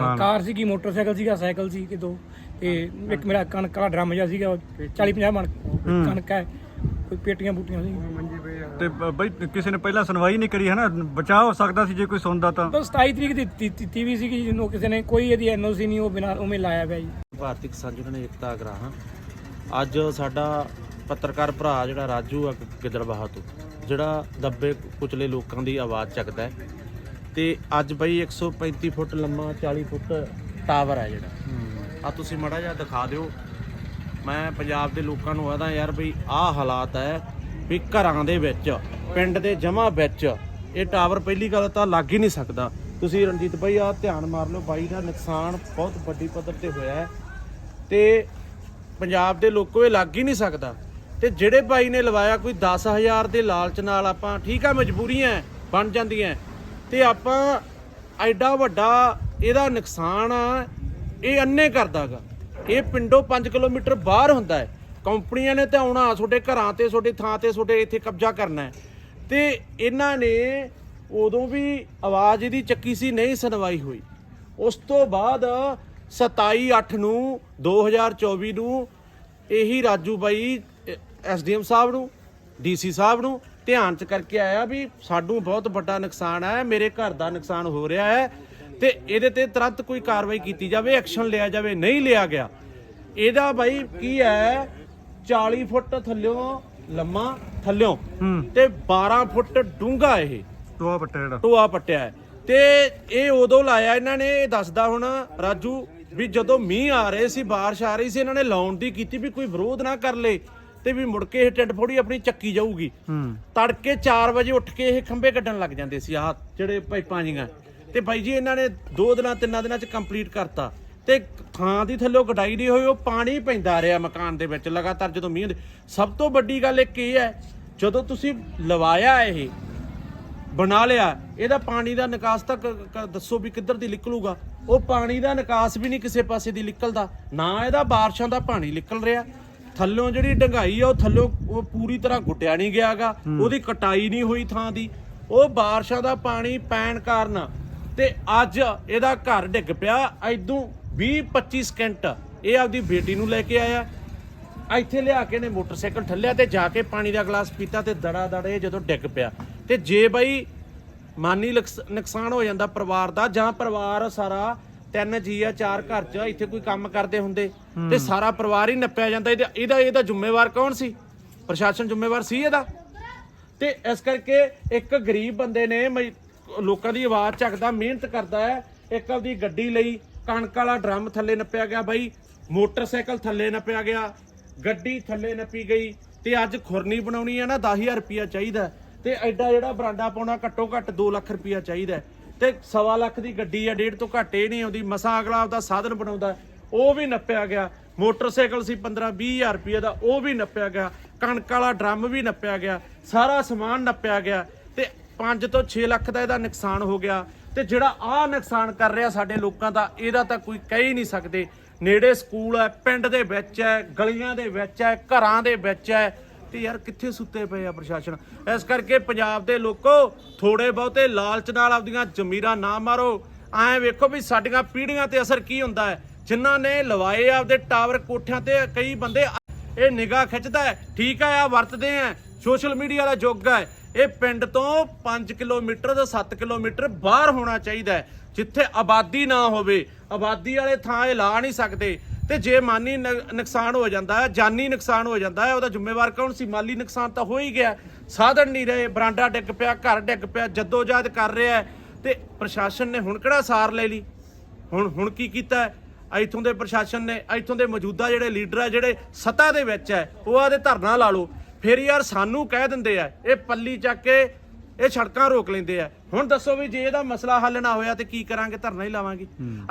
ਮਾਨ। ਕਾਰ ਸੀਗੀ ਮੋਟਰਸਾਈਕਲ ਸੀਗਾ ਸਾਈਕਲ ਸੀ ਕਿ ਦੋ। ਤੇ ਇੱਕ ਮੇਰਾ ਕਣਕ ਵਾਲਾ ਡਰਮ ਜਿਹਾ ਸੀਗਾ 40 50 ਮਣ ਕਣਕ ਹੈ ਕੋਈ ਪੇਟੀਆਂ ਬੂਟੀਆਂ ਸੀ। ਤੇ ਬ- ਬਈ ਕਿਸੇ ਨੇ ਪਹਿਲਾਂ ਸੁਣਵਾਈ ਨਹੀਂ ਕਰੀ ਹੈ ਨਾ ਬਚਾਅ ਹੋ ਸਕਦਾ ਸੀ ਜੇ ਕੋਈ ਸੁਣਦਾ ਤਾਂ। ਬਸ 27 ਤਰੀਕ ਦੀ ਦਿੱਤੀ- ਦਿੱਤੀ ਵੀ ਸੀਗੀ ਜਿਹਨੂੰ ਕਿਸੇ ਨੇ ਕੋਈ ਇਹਦੀ ਐਨਓਸੀ ਨਹੀਂ ਉਹ ਬਿਨਾਂ ਉਵੇਂ ਲਾਇਆ ਪਿਆ ਜੀ। ਭਾਰਤੀ ਕਿਸਾਨ ਯੂਨੀਅਨ ਏਕਤਾ ਅਗਰਾਹਾਂ ਅੱਜ ਸਾਡਾ ਪੱਤਰਕਾਰ ਭਰਾ ਜਿਹੜਾ ਰਾਜੂ ਆ ਗਿੱਦੜਬਾਹਾ ਤੋਂ ਜਿਹੜਾ ਦੱਬੇ ਕੁਚਲੇ ਲੋਕਾਂ ਦੀ ਆਵਾਜ਼ ਚੱਕਦਾ ਹੈ। ਤੇ ਅੱਜ ਬਈ 135 ਫੁੱਟ ਲੰਮਾ 40 ਫੁੱਟ ਟਾਵਰ ਹੈ ਜਿਹੜਾ। ਆ ਤੁਸੀਂ ਮੜਾ ਜਿਹਾ ਦਿਖਾ ਦਿਓ। ਮੈਂ ਪੰਜਾਬ ਦੇ ਲੋਕਾਂ ਨੂੰ ਆਦਾ ਯਾਰ ਬਈ, ਆਹ ਹਾਲਾਤ ਹੈ ਵੀ ਘਰਾਂ ਦੇ ਵਿੱਚ, ਪਿੰਡ ਦੇ ਜਮਾ ਵਿੱਚ ਇਹ ਟਾਵਰ ਪਹਿਲੀ ਗੱਲ ਤਾਂ ਲੱਗ ਹੀ ਨਹੀਂ ਸਕਦਾ। ਤੁਸੀਂ ਰਣਜੀਤ ਭਾਈ ਆ ਧਿਆਨ ਮਾਰ ਲਓ, ਬਾਈ ਦਾ ਨੁਕਸਾਨ ਬਹੁਤ ਵੱਡੀ ਪੱਧਰ ਤੇ ਹੋਇਆ ਹੈ। ਤੇ ਪੰਜਾਬ ਦੇ ਲੋਕੋ ਇਹ ਲੱਗ ਹੀ ਨਹੀਂ ਸਕਦਾ। ਤੇ ਜਿਹੜੇ ਬਾਈ ਨੇ ਲਵਾਇਆ, ਕੋਈ 10000 ਦੇ ਲਾਲਚ ਨਾਲ ਆਪਾਂ, ਠੀਕ ਆ, ਮਜਬੂਰੀਆਂ ਬਣ ਜਾਂਦੀਆਂ। ਤੇ ਆਪਾਂ ਐਡਾ ਵੱਡਾ ਇਹਦਾ ਨੁਕਸਾਨ ਆ, ਇਹ ਅੰਨੇ ਕਰਦਾਗਾ। ਇਹ ਪਿੰਡੋਂ 5 ਕਿਲੋਮੀਟਰ ਬਾਹਰ ਹੁੰਦਾ ਹੈ। ਕੰਪਨੀਆਂ ਨੇ ਤਾਂ ਆਉਣਾ, ਤੁਹਾਡੇ ਘਰਾਂ ਤੇ, ਤੁਹਾਡੇ ਥਾਂ ਤੇ, ਤੁਹਾਡੇ ਇੱਥੇ ਕਬਜ਼ਾ ਕਰਨਾ ਹੈ। ਤੇ ਇਹਨਾਂ ਨੇ ਉਦੋਂ ਵੀ ਆਵਾਜ਼ ਇਹਦੀ ਚੱਕੀ ਸੀ, ਨਹੀਂ ਸੁਣਵਾਈ ਹੋਈ। ਉਸ ਤੋਂ ਬਾਅਦ 27 8 ਨੂੰ 2024 ਨੂੰ ਇਹੀ ਰਾਜੂ ਬਾਈ ਐਸਡੀਐਮ ਸਾਹਿਬ ਨੂੰ, ਡੀਸੀ ਸਾਹਿਬ ਨੂੰ ਧਿਆਨ ਚ ਕਰਕੇ ਆਇਆ ਵੀ ਸਾਨੂੰ ਬਹੁਤ ਵੱਡਾ ਨੁਕਸਾਨ ਹੈ ਮੇਰੇ ਘਰ ਦਾ ਨੁਕਸਾਨ ਹੋ ਰਿਹਾ ਹੈ ਤੇ ਇਹਦੇ ਤੇ ਤੁਰੰਤ ਕੋਈ ਕਾਰਵਾਈ ਕੀਤੀ ਜਾਵੇ ਐਕਸ਼ਨ ਲਿਆ ਜਾਵੇ ਨਹੀਂ ਲਿਆ ਗਿਆ। ਇਹਦਾ ਬਾਈ ਕੀ ਹੈ 40 ਫੁੱਟ ਥੱਲਿਓਂ ਲੰਮਾ ਥੱਲਿਓਂ ਤੇ 12 ਫੁੱਟ ਡੂੰਘਾ ਇਹ। ਟੋਆ ਪੱਟਿਆ ਜਿਹੜਾ। ਟੋਆ ਪੱਟਿਆ ਤੇ ਇਹ ਉਦੋਂ ਲਾਇਆ ਇਹਨਾਂ ਨੇ ਇਹ ਦੱਸਦਾ ਹੁਣ ਰਾਜੂ ਵੀ ਜਦੋਂ ਮੀਂਹ ਆ ਰਹੇ ਸੀ ਬਾਰਿਸ਼ ਆ ਰਹੀ ਸੀ ਇਹਨਾਂ ਨੇ ਲਾਉਣ ਦੀ ਕੀਤੀ ਵੀ ਕੋਈ ਵਿਰੋਧ ਨਾ ਕਰ ਲੇ। ਤੇ ਵੀ ਮੁੜ ਕੇ ਇਹ ਟਿੰਡ ਫੋੜੀ ਆਪਣੀ ਚੱਕੀ ਜਾਊਗੀ। ਹੂੰ। ਤੜਕੇ 4 ਵਜੇ ਉੱਠ ਕੇ ਇਹ ਖੰਭੇ ਕੱਢਣ ਲੱਗ ਜਾਂਦੇ ਸੀ ਆਹ ਜਿਹੜੇ ਪਾਈਪਾਂ ਜੀਆਂ ਤੇ ਬਾਈ ਜੀ ਇਹਨਾਂ ਨੇ ਦੋ ਦਿਨਾਂ ਤਿੰਨਾਂ ਦਿਨਾਂ ਚ ਕੰਪਲੀਟ ਕਰਤਾ। ਤੇ ਥਾਂ ਦੀ ਥੱਲੇ ਗਡਾਈ ਨਹੀਂ ਹੋਈ ਉਹ ਪਾਣੀ ਪੈਂਦਾ ਰਿਹਾ ਮਕਾਨ ਦੇ ਵਿੱਚ ਲਗਾਤਾਰ ਜਦੋਂ ਮੀਂਹ ਹੁੰਦੇ। ਸਭ ਤੋਂ ਵੱਡੀ ਗੱਲ ਇੱਕ ਇਹ ਹੈ ਜਦੋਂ ਤੁਸੀਂ ਲਵਾਇਆ ਇਹ ਬਣਾ ਲਿਆ ਇਹਦਾ ਪਾਣੀ ਦਾ ਨਿਕਾਸ ਤਾਂ ਕ- ਕ- ਦੱਸੋ ਵੀ ਕਿੱਧਰ ਦੀ ਨਿਕਲੂਗਾ। ਉਹ ਪਾਣੀ ਦਾ ਨਿਕਾਸ ਵੀ ਨਹੀਂ ਕਿਸੇ ਪਾਸੇ ਦੀ ਨਿਕਲਦਾ ਨਾ ਇਹਦਾ ਬਾਰਿਸ਼ਾਂ ਦਾ ਪਾਣੀ ਨਿਕਲ ਰਿਹਾ। ਥੱਲੋਂ ਜਿਹੜੀ ਡੰਗਾਈ ਆ ਉਹ ਥੱਲੋਂ ਉਹ ਪੂਰੀ ਤਰ੍ਹਾਂ ਗੁੱਟਿਆ ਨਹੀਂ ਗਿਆਗਾ। ਉਹਦੀ ਕਟਾਈ ਨਹੀਂ ਹੋਈ ਥਾਂ ਦੀ। ਉਹ ਬਾਰਿਸ਼ਾਂ ਦਾ ਪਾਣੀ ਪੈਣ ਕਾਰਨ ਤੇ ਅੱਜ ਇਹਦਾ ਘਰ ਡਿੱਗ ਪਿਆ। ਐਦੋਂ 20 25 ਸਕਿੰਟ ਇਹ ਆਪਦੀ ਬੇਟੀ ਨੂੰ ਲੈ ਕੇ ਆਇਆ। ਇੱਥੇ ਲਿਆ ਕੇ ਨੇ ਮੋਟਰਸਾਈਕਲ ਠੱਲਿਆ ਤੇ ਜਾ ਕੇ ਪਾਣੀ ਦਾ ਗਲਾਸ ਪੀਤਾ ਤੇ ਦੜਾ ਦੜੇ ਜਦੋਂ ਡਿੱਗ ਪਿਆ। ਤੇ ਜੇ ਬਾਈ ਮਾਨੀ ਨੁਕਸਾਨ ਹੋ ਜਾਂਦਾ ਪਰਿਵਾਰ ਦਾ ਜਾਂ ਪਰਿਵਾਰ ਸਾਰਾ ਤਿੰਨ ਜੀ ਆ ਚਾਰ ਘਰ ਚ ਇੱਥੇ ਕੋਈ ਕੰਮ ਕਰਦੇ ਹੁੰਦੇ। ਤੇ ਸਾਰਾ ਪਰਿਵਾਰ ਹੀ ਨੱਪਿਆ ਜਾਂਦਾ। ਇਹਦਾ ਇਹਦਾ ਇਹਦਾ ਜ਼ਿੰਮੇਵਾਰ ਕੌਣ ਸੀ? ਪ੍ਰਸ਼ਾਸਨ ਜ਼ਿੰਮੇਵਾਰ ਸੀ ਇਹਦਾ? ਤੇ ਇਸ ਕਰਕੇ ਇੱਕ ਗਰੀਬ ਬੰਦੇ ਨੇ ਲੋਕਾਂ ਦੀ ਆਵਾਜ਼ ਚੱਕਦਾ ਮਿਹਨਤ ਕਰਦਾ ਹੈ ਇੱਕ ਆਪਦੀ ਗੱਡੀ ਲਈ ਕਣਕ ਵਾਲਾ ਡਰਮ ਥੱਲੇ ਨੱਪਿਆ ਗਿਆ ਬਾਈ ਮੋਟਰਸਾਈਕਲ ਥੱਲੇ ਨੱਪਿਆ ਗਿਆ ਗੱਡੀ ਥੱਲੇ ਨੱਪੀ ਗਈ ਤੇ ਅੱਜ ਖੁਰਨੀ ਬਣਾਉਣੀ ਹੈ ਨਾ 10000 ਰੁਪਿਆ ਚਾਹੀਦਾ। ਤੇ ਐਡਾ ਜਿਹੜਾ ਬਰਾਂਡਾ ਪਾਉਣਾ ਘੱਟੋ ਘੱਟ 2 ਲੱਖ ਰੁਪਿਆ ਚਾਹੀਦਾ। ਤੇ ਸਵਾ ਲੱਖ ਦੀ ਗੱਡੀ ਆ, ਡੇਢ ਤੋਂ ਘੱਟ ਇਹ ਨਹੀਂ ਆਉਂਦੀ, ਮਸਾਂ ਅਗਲਾ ਆਪਦਾ ਸਾਧਨ ਬਣਾਉਂਦਾ, ਉਹ ਵੀ ਨੱਪਿਆ ਗਿਆ। ਮੋਟਰਸਾਈਕਲ ਸੀ 15 20000 ਰੁਪਏ ਦਾ, ਉਹ ਵੀ ਨੱਪਿਆ ਗਿਆ। ਕਣਕ ਵਾਲਾ ਡਰਮ ਵੀ ਨੱਪਿਆ ਗਿਆ। ਸਾਰਾ ਸਮਾਨ ਨੱਪਿਆ ਗਿਆ ਤੇ 5 ਤੋਂ 6 ਲੱਖ ਦਾ ਇਹਦਾ ਨੁਕਸਾਨ ਹੋ ਗਿਆ। ਤੇ ਜਿਹੜਾ ਆਹ ਨੁਕਸਾਨ ਕਰ ਰਿਹਾ ਸਾਡੇ ਲੋਕਾਂ ਦਾ, ਇਹਦਾ ਤਾਂ ਕੋਈ ਕਹਿ ਹੀ ਨਹੀਂ ਸਕਦੇ। ਨੇੜੇ ਸਕੂਲ ਹੈ, ਪਿੰਡ ਦੇ ਵਿੱਚ ਹੈ, ਗਲੀਆਂ ਦੇ ਵਿੱਚ ਹੈ, ਘਰਾਂ ਦੇ ਵਿੱਚ ਹੈ ਤੇ ਯਾਰ ਕਿੱਥੇ ਸੁੱਤੇ ਪਏ ਆ ਪ੍ਰਸ਼ਾਸਨ? ਇਸ ਕਰਕੇ ਪੰਜਾਬ ਦੇ ਲੋਕੋ ਥੋੜੇ ਬਹੁਤੇ ਲਾਲਚ ਨਾਲ ਆਪਦੀਆਂ ਜ਼ਮੀਰਾਂ ਨਾ ਮਾਰੋ। ਐਂ ਵੇਖੋ ਵੀ ਸਾਡੀਆਂ ਪੀੜ੍ਹੀਆਂ ਤੇ ਅਸਰ ਕੀ ਹੁੰਦਾ ਹੈ। ਜਿਨ੍ਹਾਂ ਨੇ ਲਵਾਏ ਆਪਦੇ ਟਾਵਰ ਕੋਠਿਆਂ ਤੇ ਕਈ ਬੰਦੇ ਇਹ ਨਿਗਾਹ ਖਿੱਚਦਾ ਹੈ। ਠੀਕ ਹੈ ਆ ਵਰਤਦੇ ਆ ਸੋਸ਼ਲ ਮੀਡੀਆ ਦਾ ਯੁੱਗ ਹੈ। ਇਹ ਪਿੰਡ ਤੋਂ 5 ਕਿਲੋਮੀਟਰ ਤੋਂ 7 ਕਿਲੋਮੀਟਰ ਬਾਹਰ ਹੋਣਾ ਚਾਹੀਦਾ ਜਿੱਥੇ ਆਬਾਦੀ ਨਾ ਹੋਵੇ। ਆਬਾਦੀ ਵਾਲੇ ਥਾਂ ਇਹ ਲਾ ਨਹੀਂ ਸਕਦੇ। ਤੇ ਜੇ ਮਾਨੀ ਨ- ਨੁਕਸਾਨ ਹੋ ਜਾਂਦਾ ਹੈ, ਜਾਨੀ ਨੁਕਸਾਨ ਹੋ ਜਾਂਦਾ ਹੈ, ਉਹਦਾ ਜ਼ਿੰਮੇਵਾਰ ਕੌਣ ਸੀ? ਮਾਲੀ ਨੁਕਸਾਨ ਤਾਂ ਹੋ ਹੀ ਗਿਆ। ਸਾਧਨ ਨਹੀਂ ਰਹੇ, ਬਰਾਂਡਾ ਡਿੱਗ ਪਿਆ, ਘਰ ਡਿੱਗ ਪਿਆ ਜਦੋਜਾਦ ਕਰ ਰਿਹਾ ਹੈ। ਤੇ ਪ੍ਰਸ਼ਾਸਨ ਨੇ ਹੁਣ ਕਿਹੜਾ ਸਾਰ ਲੈ ਲਈ? ਹੁਣ ਹੁਣ ਕੀ ਕੀਤਾ ਹੈ? ਇੱਥੋਂ ਦੇ ਪ੍ਰਸ਼ਾਸਨ ਨੇ, ਇੱਥੋਂ ਦੇ ਮੌਜੂਦਾ ਜਿਹੜੇ ਲੀਡਰ ਆ ਜਿਹੜੇ ਸੱਤਾ ਦੇ ਵਿੱਚ ਹੈ, ਉਹ ਆਦੇ ਧਰਨਾ ਲਾ ਲਓ। ਫਿਰ ਯਾਰ ਸਾਨੂੰ ਕਹਿ ਦਿੰਦੇ ਆ, ਇਹ ਪੱਲੀ ਚੱਕ ਕੇ ਇਹ ਸੜਕਾਂ ਰੋਕ ਲੈਂਦੇ ਆ। ਹੁਣ ਦੱਸੋ ਵੀ ਜੇ ਇਹਦਾ ਮਸਲਾ ਹੱਲ ਨਾ ਹੋਇਆ ਤੇ ਕੀ ਕਰਾਂਗੇ? ਧਰਨਾ ਹੀ ਲਾਵਾਂਗੇ।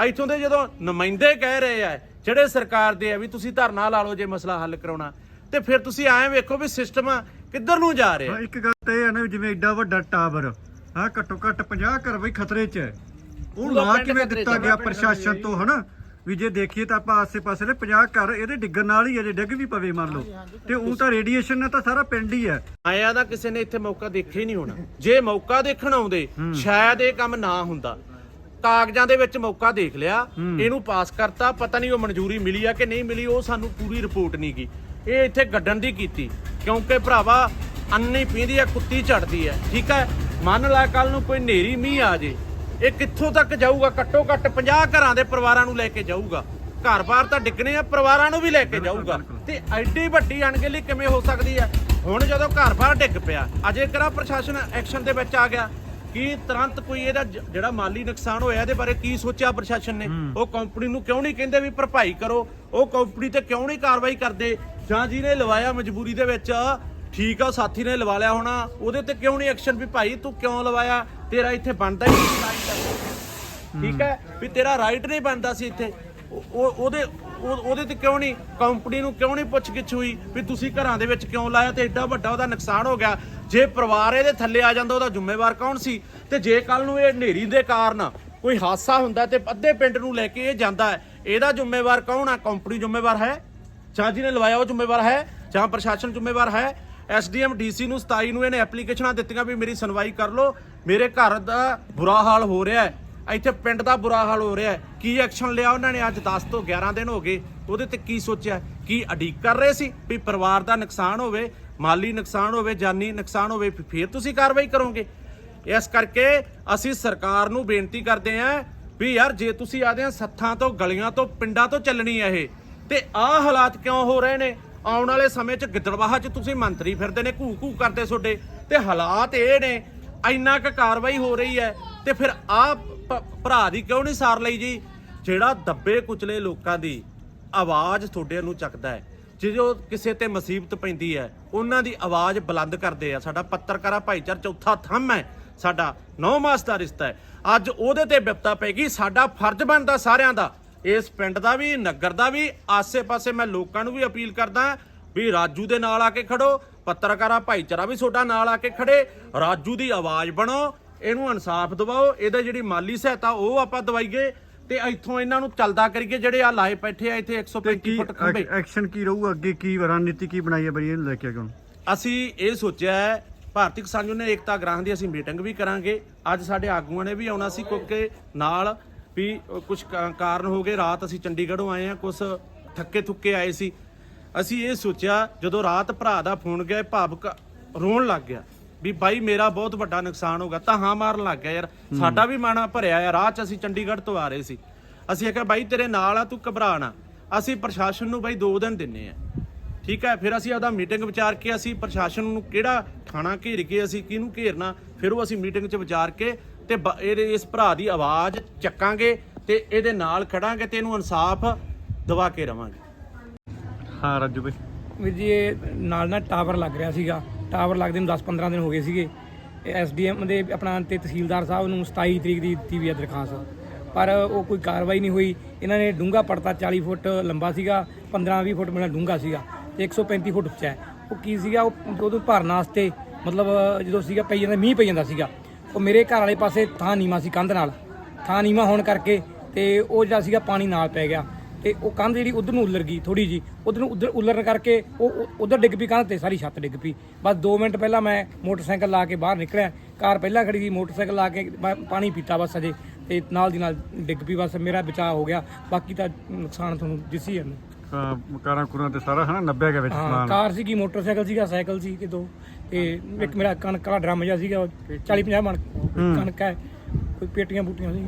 ਇੱਥੋਂ ਦੇ ਜਦੋਂ ਨੁਮਾਇੰਦੇ ਕਹਿ ਰਹੇ ਆ ਜਿਹੜੇ ਸਰਕਾਰ ਦੇ ਆ ਵੀ ਤੁਸੀਂ ਧਰਨਾ ਲਾ ਲਓ ਜੇ ਮਸਲਾ ਹੱਲ ਕਰਾਉਣਾ ਤੇ ਫਿਰ ਤੁਸੀਂ ਐਂ ਵੇਖੋ ਵੀ ਸਿਸਟਮ ਕਿੱਧਰ ਨੂੰ ਜਾ ਰਿਹਾ। ਇੱਕ ਗੱਲ ਤਾਂ ਇਹ ਨਾ ਵੀ ਜਿਵੇਂ ਐਡਾ ਵੱਡਾ ਟਾਵਰ ਹਾਂ ਘੱਟੋ ਘੱਟ 50 ਘਰ ਬਈ ਖਤਰੇ 'ਚ ਹੈ। ਉਹ ਲਾ ਕਿਵੇਂ ਦਿੱਤਾ ਗਿਆ ਪ੍ਰਸ਼ਾਸਨ ਤੋਂ ਹਨਾ? ਵੀ ਜੇ ਦੇਖੀਏ ਤਾਂ ਆਪਾਂ ਆਸੇ-ਪਾਸੇ ਦੇ 50 ਘਰ ਇਹਦੇ ਡਿੱਗਣ ਨਾਲ ਹੀ ਹੈ ਜੇ ਡਿੱਗ ਵੀ ਪਵੇ ਮੰਨ ਲਓ। ਤੇ ਉਹ ਤਾਂ ਰੇਡੀਏਸ਼ਨ ਨਾਲ ਤਾਂ ਸਾਰਾ ਪਿੰਡ ਹੀ ਹੈ। ਆਇਆ ਦਾ ਕਿਸੇ ਨੇ ਇੱਥੇ ਮੌਕਾ ਦੇਖਿਆ ਹੀ ਨਹੀਂ ਹੋਣਾ। ਜੇ ਮੌਕਾ ਦੇਖਣ ਆਉਂਦੇ ਸ਼ਾਇਦ ਇਹ ਕੰਮ ਨਾ ਹੁੰਦਾ। ਕਾਗਜ਼ਾਂ ਦੇ ਵਿੱਚ ਮੌਕਾ ਦੇਖ ਲਿਆ ਇਹਨੂੰ ਪਾਸ ਕਰਤਾ ਪਤਾ ਨਹੀਂ ਉਹ ਮਨਜ਼ੂਰੀ ਮਿਲੀ ਆ ਕਿ ਨਹੀਂ ਮਿਲੀ ਉਹ ਸਾਨੂੰ ਪੂਰੀ ਰਿਪੋਰਟ ਨਹੀਂ ਗਈ। ਇਹ ਇੱਥੇ ਗੱਡਣ ਦੀ ਕੀਤੀ ਕਿਉਂਕਿ ਭਰਾਵਾ ਅੰਨੀ ਪੀਂਦੀ ਆ ਕੁੱਤੀ ਝੜਦੀ ਹੈ ਠੀਕ ਹੈ ਮੰਨ ਲੈ ਕੱਲ ਨੂੰ ਕੋਈ ਨੇਰੀ ਮੀਂਹ ਆ ਜੇ ਇਹ ਕਿੱਥੋਂ ਤੱਕ ਜਾਊਗਾ? ਘੱਟੋ ਘੱਟ 50 ਘਰਾਂ ਦੇ ਪਰਿਵਾਰਾਂ ਨੂੰ ਲੈ ਕੇ ਜਾਊਗਾ। ਘਰ-ਬਾਰ ਤਾਂ ਡਿੱਗਣੇ ਆ ਪਰਿਵਾਰਾਂ ਨੂੰ ਵੀ ਲੈ ਕੇ ਜਾਊਗਾ। ਤੇ ਐਡੀ ਵੱਡੀ ਅਣਗਹਿਲੀ ਕਿਵੇਂ ਹੋ ਸਕਦੀ ਹੈ? ਹੁਣ ਜਦੋਂ ਘਰ-ਬਾਰ ਡਿੱਗ ਪਿਆ ਅਜੇ ਕਿਹੜਾ ਪ੍ਰਸ਼ਾਸਨ ਐਕਸ਼ਨ ਦੇ ਵਿੱਚ ਆ ਗਿਆ? ਕੀ ਤੁਰੰਤ ਕੋਈ ਇਹਦਾ ਜ- ਜਿਹੜਾ ਮਾਲੀ ਨੁਕਸਾਨ ਹੋਇਆ ਇਹਦੇ ਬਾਰੇ ਕੀ ਸੋਚਿਆ ਪ੍ਰਸ਼ਾਸਨ ਨੇ? ਉਹ ਕੰਪਨੀ ਨੂੰ ਕਿਉਂ ਨਹੀਂ ਕਹਿੰਦੇ ਵੀ ਭਰਪਾਈ ਕਰੋ? ਉਹ ਕੰਪਨੀ ਤੇ ਕਿਉਂ ਨਹੀਂ ਕਾਰਵਾਈ ਕਰਦੇ? ਜਾਂ ਜਿਹਨੇ ਲਵਾਇਆ ਮਜਬੂਰੀ ਦੇ ਵਿੱਚ ਠੀਕ ਆ, ਸਾਥੀ ਨੇ ਲਵਾ ਲਿਆ ਹੋਣਾ। ਉਹਦੇ ਤੇ ਕਿਉਂ ਨਹੀਂ ਐਕਸ਼ਨ ਵੀ ਭਾਈ, ਤੂੰ ਕਿਉਂ ਲਵਾਇਆ? ਤੇਰਾ ਇੱਥੇ ਬਣਦਾ ਹੀ ਨਹੀਂ right ਠੀਕ ਹੈ ਵੀ ਤੇਰਾ ਰਾਈਟ ਨਹੀਂ ਬਣਦਾ ਸੀ ਇੱਥੇ। ਉਹ- ਉਹ- ਉਹਦੇ ਉਹ- ਉਹਦੇ ਤੇ ਕਿਉਂ ਨਹੀਂ? ਕੰਪਨੀ ਨੂੰ ਕਿਉਂ ਨਹੀਂ ਪੁੱਛ ਗਿੱਛ ਹੋਈ? ਵੀ ਤੁਸੀਂ ਘਰਾਂ ਦੇ ਵਿੱਚ ਕਿਉਂ ਲਾਇਆ ਤੇ ਐਡਾ ਵੱਡਾ ਉਹਦਾ ਨੁਕਸਾਨ ਹੋ ਗਿਆ? ਜੇ ਪਰਿਵਾਰ ਇਹਦੇ ਥੱਲੇ ਆ ਜਾਂਦਾ, ਉਹਦਾ ਜ਼ਿੰਮੇਵਾਰ ਕੌਣ ਸੀ? ਤੇ ਜੇ ਕੱਲ ਨੂੰ ਇਹ ਹਨੇਰੀ ਦੇ ਕਾਰਨ ਕੋਈ ਹਾਦਸਾ ਹੁੰਦਾ ਤੇ ਅੱਧੇ ਪਿੰਡ ਨੂੰ ਲੈ ਕੇ ਇਹ ਜਾਂਦਾ ਹੈ, ਇਹਦਾ ਜ਼ਿੰਮੇਵਾਰ ਕੌਣ ਆ? ਕੰਪਨੀ ਜ਼ਿੰਮੇਵਾਰ ਹੈ? ਜਾਂ ਜਿਹਨੇ ਲਵਾਇਆ, ਉਹ ਜ਼ਿੰਮੇਵਾਰ ਹੈ? ਜਾਂ ਪ੍ਰਸ਼ਾਸਨ ਜ਼ਿੰਮੇਵਾਰ ਹੈ? ਐਸਡੀਐਮ ਡੀਸੀ ਨੂੰ 27 ਨੂੰ ਇਹਨੇ ਐਪਲੀਕੇਸ਼ਨਾਂ ਦਿੱਤੀਆਂ ਵੀ ਮੇਰੀ ਸੁਣਵਾਈ ਕਰ ਲਓ। ਮੇਰੇ ਘਰ ਦਾ ਬੁਰਾ ਹਾਲ ਹੋ ਰਿਹਾ ਹੈ। ਇੱਥੇ ਪਿੰਡ ਦਾ ਬੁਰਾ ਹਾਲ ਹੋ ਰਿਹਾ ਹੈ। ਕੀ ਐਕਸ਼ਨ ਲਿਆ ਉਹਨਾਂ ਨੇ? ਅੱਜ 10 ਤੋਂ 11 ਦਿਨ ਹੋ ਗਏ। ਉਹਦੇ ਤੇ ਕੀ ਸੋਚਿਆ? ਕੀ ਅਡੀਕ ਕਰ ਰਹੇ ਸੀ? ਵੀ ਪਰਿਵਾਰ ਦਾ ਨੁਕਸਾਨ ਹੋਵੇ, ਮਾਲੀ ਨੁਕਸਾਨ ਹੋਵੇ, ਜਾਨੀ ਨੁਕਸਾਨ ਹੋਵੇ, ਫਿਰ- ਤੁਸੀਂ ਕਾਰਵਾਈ ਕਰੋਗੇ। ਇਸ ਕਰਕੇ ਅਸੀਂ ਸਰਕਾਰ ਨੂੰ ਬੇਨਤੀ ਕਰਦੇ ਆਂ ਵੀ ਯਾਰ, ਜੇ ਤੁਸੀਂ ਆਦੇ ਆ ਸੱਥਾਂ ਤੋਂ, ਗਲੀਆਂ ਤੋਂ, ਪਿੰਡਾਂ ਤੋਂ ਚੱਲਣੀ ਆ ਇਹ, ਤੇ ਆਹ ਹਾਲਾਤ ਕਿਉਂ ਹੋ ਰਹੇ ਨੇ? ਆਉਣ ਵਾਲੇ ਸਮੇਂ 'ਚ ਗਿੱਦੜਵਾਹਾ 'ਚ ਤੁਸੀਂ ਮੰਤਰੀ ਫਿਰਦੇ ਨੇ, ਘੂ ਘੂ ਕਰਦੇ ਤੁਹਾਡੇ, ਤੇ ਹਾਲਾਤ ਇਹ ਨੇ, ਇੰਨਾ ਕੁ ਕਾਰਵਾਈ ਹੋ ਰਹੀ ਹੈ, ਤੇ ਫਿਰ ਆ ਭਰਾ ਦੀ ਕਿਉਂ ਨਹੀਂ ਸਾਰ ਲਈ ਜੀ? ਜਿਹੜਾ ਦੱਬੇ ਕੁਚਲੇ ਲੋਕਾਂ ਦੀ ਆਵਾਜ਼ ਤੁਹਾਡੇ ਨੂੰ ਚੱਕਦਾ ਹੈ ਜਦੋਂ ਕਿਸੇ ਤੇ ਮੁਸੀਬਤ ਪੈਂਦੀ ਹੈ, ਉਹਨਾਂ ਦੀ ਆਵਾਜ਼ ਬੁਲੰਦ ਕਰਦੇ ਆ, ਸਾਡਾ ਪੱਤਰਕਾਰਾ ਭਾਈਚਾਰ ਚੌਥਾ ਥੰਮ ਹੈ, ਸਾਡਾ ਨੌ ਮਾਸ ਦਾ ਰਿਸ਼ਤਾ ਹੈ। ਅੱਜ ਉਹਦੇ ਤੇ ਵਿਪਤਾ ਪੈਗੀ ਸਾਡਾ ਫਰਜ਼ ਬਣਦਾ ਸਾਰਿਆਂ ਦਾ ਇਸ ਪਿੰਡ ਦਾ ਵੀ ਨਗਰ ਦਾ ਵੀ ਆਸੇ-ਪਾਸੇ ਮੈਂ ਲੋਕਾਂ ਨੂੰ ਵੀ ਅਪੀਲ ਕਰਦਾ ਵੀ ਰਾਜੂ ਦੇ ਨਾਲ ਆ ਕੇ ਖੜੋ ਪੱਤਰਕਾਰਾ ਭਾਈਚਾਰਾ ਵੀ ਤੁਹਾਡਾ ਨਾਲ ਆ ਕੇ ਖੜੇ ਰਾਜੂ ਦੀ ਆਵਾਜ਼ ਬਣੋ ਇਹਨੂੰ ਇਨਸਾਫ ਦਿਵਾਓ ਇਹਦਾ ਜਿਹੜੀ ਮਾਲੀ ਸਹਾਇਤਾ ਉਹ ਆਪਾਂ ਦਵਾਈਏ ਤੇ ਇੱਥੋਂ ਇਹਨਾਂ ਨੂੰ ਚੱਲਦਾ ਕਰੀਏ ਜਿਹੜੇ ਆ ਲਾਏ ਬੈਠੇ ਆ ਇੱਥੇ ਤੇ 135 ਕੀ ਫੁੱਟ ਖੰਭੇ। ਐਕਸ਼ਨ ਕੀ ਰਹੂਗਾ ਅੱਗੇ ਕੀ ਰਣਨੀਤੀ ਕੀ ਬਣਾਈ ਹੈ ਬਈ ਇਹਨੂੰ ਲੈ ਕੇ ਅੱਗੇ ਅਸੀਂ ਇਹ ਸੋਚਿਆ ਹੈ ਭਾਰਤੀ ਕਿਸਾਨ ਯੂਨੀਅਨ ਏਕਤਾ ਗ੍ਰਾਹਾਂ ਦੀ ਅਸੀਂ ਮੀਟਿੰਗ ਵੀ ਕਰਾਂਗੇ ਅੱਜ ਸਾਡੇ ਆਗੂਆਂ ਨੇ ਵੀ ਆਉਣਾ ਸੀ ਕਿਉਂਕਿ ਨਾਲ ਵੀ ਕੁਝ ਕਾਰਨ ਹੋ ਗਏ ਰਾਤ ਅਸੀਂ ਚੰਡੀਗੜ੍ਹੋਂ ਆਏ ਆ ਕੁਝ ਥੱਕੇ ਥੁੱਕੇ ਆਏ ਸੀ। ਅਸੀਂ ਇਹ ਸੋਚਿਆ ਜਦੋਂ ਰਾਤ ਭਰਾ ਦਾ ਫੋਨ ਗਿਆ ਭਾਵਕ ਰੋਣ ਲੱਗ ਗਿਆ ਵੀ ਬਾਈ ਮੇਰਾ ਬਹੁਤ ਵੱਡਾ ਨੁਕਸਾਨ ਹੋਗਾ ਤਾਂ ਹਾਂ ਮਾਰਨ ਲੱਗ ਗਿਆ ਯਾਰ। ਸਾਡਾ ਵੀ ਮਨ ਭਰਿਆ ਆ ਰਾਹ 'ਚ ਅਸੀਂ ਚੰਡੀਗੜ੍ਹ ਤੋਂ ਆ ਰਹੇ ਸੀ। ਅਸੀਂ ਆਖਿਆ ਬਾਈ ਤੇਰੇ ਨਾਲ ਆ ਤੂੰ ਘਬਰਾ ਨਾ। ਅਸੀਂ ਪ੍ਰਸ਼ਾਸਨ ਨੂੰ ਬਾਈ 2 ਦਿਨ ਦਿੰਨੇ ਆ। ਠੀਕ ਹੈ ਫਿਰ ਅਸੀਂ ਆਪਦਾ ਮੀਟਿੰਗ ਵਿਚਾਰ ਕੇ ਅਸੀਂ ਪ੍ਰਸ਼ਾਸਨ ਨੂੰ ਕਿਹੜਾ ਥਾਣਾ ਘੇਰ ਕੇ ਅਸੀਂ ਕਿਹਨੂੰ ਘੇਰਨਾ ਫਿਰ ਉਹ ਅਸੀਂ ਮੀਟਿੰਗ 'ਚ ਵਿਚਾਰ ਕੇ ਤੇ ਇਹਦੇ ਇਸ ਭਰਾ ਦੀ ਆਵਾਜ਼ ਚੱਕਾਂਗੇ ਤੇ ਇਹਦੇ ਨਾਲ ਖੜਾਂਗੇ ਤੇ ਇਹਨੂੰ ਇਨਸਾਫ ਦਵਾ ਕੇ ਰਵਾਂਗੇ। ਹਾਂ ਰਾਜੂ ਬਈ। ਵੀਰ ਜੀ ਇਹ ਨਾਲ ਨਾਲ ਟਾਵਰ ਲੱਗ ਰਿਹਾ ਸੀਗਾ। ਟਾਵਰ ਲੱਗਦੇ ਨੂੰ 10-15 ਦਿਨ ਹੋ ਗਏ ਸੀਗੇ। ਐਸਡੀਐਮ ਦੇ ਆਪਣਾ ਤੇ ਤਹਿਸੀਲਦਾਰ ਸਾਹਿਬ ਨੂੰ 27 ਤਰੀਕ ਦੀ ਦਿੱਤੀ ਵੀ ਹੈ ਦਰਖਾਸਤ। ਪਰ ਉਹ ਕੋਈ ਕਾਰਵਾਈ ਨਹੀਂ ਹੋਈ। ਇਹਨਾਂ ਨੇ ਡੂੰਘਾ ਪੜਤਾ 40 ਫੁੱਟ ਲੰਬਾ ਸੀਗਾ 15-20 ਫੁੱਟ ਮੇਰਾ ਡੂੰਘਾ ਸੀਗਾ ਤੇ 135 ਫੁੱਟ ਉੱਚਾ ਹੈ। ਉਹ ਕੀ ਸੀਗਾ? ਉਹ ਉਹਨੂੰ ਭਰਨ ਵਾਸਤੇ ਮਤਲਬ ਜਦੋਂ ਸੀਗਾ ਪਈ ਜਾਂਦਾ ਮੀਂਹ ਪਈ ਜਾਂਦਾ ਸੀਗਾ। ਉਹ ਮੇਰੇ ਘਰ ਵਾਲੇ ਪਾਸੇ ਥਾਂ ਨੀਮਾ ਸੀ ਕੰਧ ਨਾਲ। ਥਾਂ ਨੀਮਾ ਹੋਣ ਕਰਕੇ ਤੇ ਉਹ ਜਿਹੜਾ ਸੀਗਾ ਪਾਣੀ ਨਾਲ ਪੈ ਗਿਆ। ਤੇ ਉਹ ਕੰਧ ਜਿਹੜੀ ਉਧਰ ਨੂੰ ਉੱਲਰ ਗਈ ਥੋੜੀ ਜੀ ਉਧਰ ਨੂੰ ਉਧਰ ਉੱਲਰਨ ਕਰਕੇ ਉਹ ਉਧਰ ਡਿੱਗ ਪਈ ਕੰਧ ਤੇ ਸਾਰੀ ਛੱਤ ਡਿੱਗ ਪਈ। ਬਸ 2 ਮਿੰਟ ਪਹਿਲਾਂ ਮੈਂ ਮੋਟਰਸਾਈਕਲ ਲਾ ਕੇ ਬਾਹਰ ਨਿਕਲਿਆ। ਕਾਰ ਪਹਿਲਾਂ ਖੜੀ ਸੀ ਮੋਟਰਸਾਈਕਲ ਲਾ ਕੇ ਮੈਂ ਪਾਣੀ ਪੀਤਾ ਬਸ ਅਜੇ ਤੇ ਨਾਲ ਦੀ ਨਾਲ ਡਿੱਗ ਪਈ ਬਸ ਮੇਰਾ ਬਚਾਅ ਹੋ ਗਿਆ। ਬਾਕੀ ਤਾਂ ਨੁਕਸਾਨ ਤੁਹਾਨੂੰ ਦਿਸੀ ਜਾਂਦਾ। ਕਾਰਾਂ ਕੁਰਾਂ ਤੇ ਸਾਰਾ ਹਨਾ ਨੱਬਿਆ ਗਿਆ ਵਿੱਚ ਹਾਂ ਸਮਾਨ। ਕਾਰ ਸੀਗੀ ਮੋਟਰਸਾਈਕਲ ਸੀਗਾ ਸਾਈਕਲ ਸੀ ਕਿ ਦੋ। ਤੇ ਇੱਕ ਮੇਰਾ ਕਣਕ ਵਾਲਾ ਡਰਮ ਜਿਹਾ ਸੀਗਾ 40 50 ਮਣ ਕਣਕ ਹੈ ਕੋਈ ਪੇਟੀਆਂ ਬੂਟੀਆਂ ਸੀ।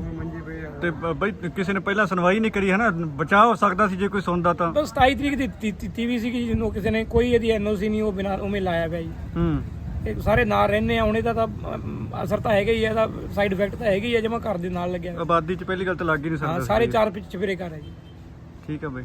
ਤੇ ਬ- ਬਈ ਕਿਸੇ ਨੇ ਪਹਿਲਾਂ ਸੁਣਵਾਈ ਨਹੀਂ ਕਰੀ ਹਨਾ? ਬਚਾਅ ਹੋ ਸਕਦਾ ਸੀ ਜੇ ਕੋਈ ਸੁਣਦਾ ਤਾਂ। ਬਸ 27 ਤਰੀਕ ਦੀ ਦਿੱਤੀ- ਦਿੱਤੀ ਵੀ ਸੀਗੀ ਜਿਹਨੂੰ ਕਿਸੇ ਨੇ ਕੋਈ ਇਹਦੀ ਐਨਓਸੀ ਨਹੀਂ ਉਹ ਬਿਨਾ ਉਵੇਂ ਲਾਇਆ ਪਿਆ ਜੀ। ਹੂੰ। ਇਹ ਸਾਰੇ ਨਾਲ ਰਹਿੰਦੇ ਆ ਹੁਣੇ ਦਾ ਤਾਂ ਅਮ, ਅਸਰ ਤਾਂ ਹੈਗਾ ਹੀ ਹੈ ਇਹਦਾ ਸਾਈਡ ਇਫੈਕਟ ਤਾਂ ਹੈਗਾ ਹੀ ਹੈ ਜਿਵੇਂ ਘਰ ਦੇ ਨਾਲ ਲੱਗਿਆ। ਆਬਾਦੀ ਚ ਪਹਿਲੀ ਗੱਲ ਤਾਂ ਲੱਗ ਹੀ ਨਹੀਂ ਹਾਂ ਸਕਦਾ ਸਾਰੇ। ਚਾਰ ਪਿੱਛੇ ਚਫੇਰੇ ਘਰ ਹੈ ਜੀ। ਠੀਕ ਹੈ ਬਈ।